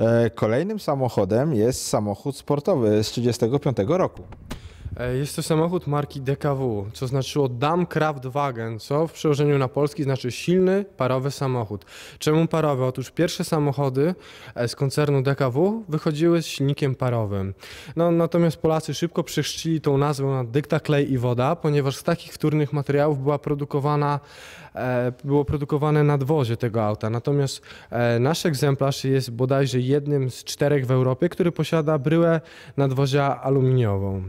E, Kolejnym samochodem jest samochód sportowy z 1935 roku. E, Jest to samochód marki DKW, co znaczyło Dammkraftwagen, co w przełożeniu na polski znaczy silny, parowy samochód. Czemu parowy? Otóż pierwsze samochody e, z koncernu DKW wychodziły z silnikiem parowym. No, natomiast Polacy szybko przechrzcili tą nazwę na dykta, klej i woda, ponieważ z takich wtórnych materiałów była produkowana, e, było produkowane nadwozie tego auta. Natomiast nasz egzemplarz jest bodajże jednym z czterech w Europie, który posiada bryłę nadwozia aluminiową.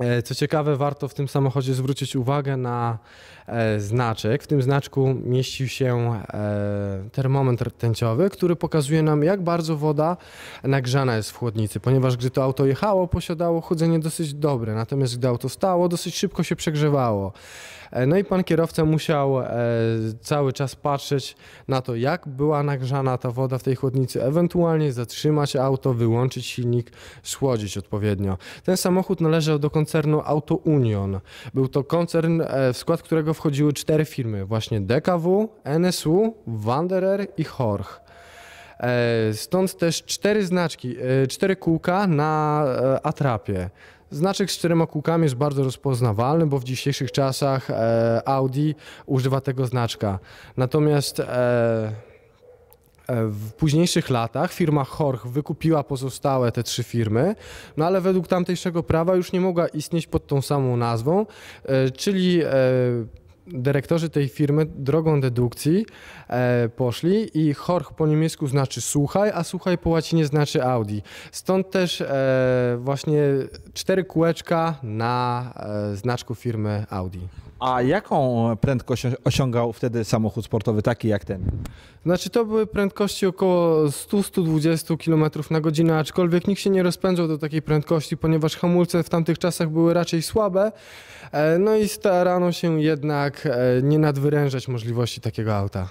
E, Co ciekawe, warto w tym samochodzie zwrócić uwagę na e, znaczek. W tym znaczku mieścił się e, termometr tęciowy, który pokazuje nam, jak bardzo woda nagrzana jest w chłodnicy, ponieważ gdy to auto jechało, posiadało chłodzenie dosyć dobre, natomiast gdy auto stało, dosyć szybko się przegrzewało. No i pan kierowca musiał cały czas patrzeć na to, jak była nagrzana ta woda w tej chłodnicy, ewentualnie zatrzymać auto, wyłączyć silnik, schłodzić odpowiednio. Ten samochód należał do koncernu Auto Union. Był to koncern, e, w skład którego wchodziły cztery firmy, właśnie DKW, NSU, Wanderer i Horch. E, Stąd też cztery znaczki, e, cztery kółka na atrapie. Znaczek z czterema kółkami jest bardzo rozpoznawalny, bo w dzisiejszych czasach Audi używa tego znaczka. Natomiast w późniejszych latach firma Horch wykupiła pozostałe te trzy firmy, no ale według tamtejszego prawa już nie mogła istnieć pod tą samą nazwą, e, czyli e, dyrektorzy tej firmy drogą dedukcji e, poszli i Horch po niemiecku znaczy słuchaj, a słuchaj po łacinie znaczy Audi. Stąd też właśnie cztery kółeczka na znaczku firmy Audi. A jaką prędkość osiągał wtedy samochód sportowy taki jak ten? Znaczy to były prędkości około 100-120 km na godzinę, aczkolwiek nikt się nie rozpędzał do takiej prędkości, ponieważ hamulce w tamtych czasach były raczej słabe, e, no i starano się jednak e, nie nadwyrężać możliwości takiego auta.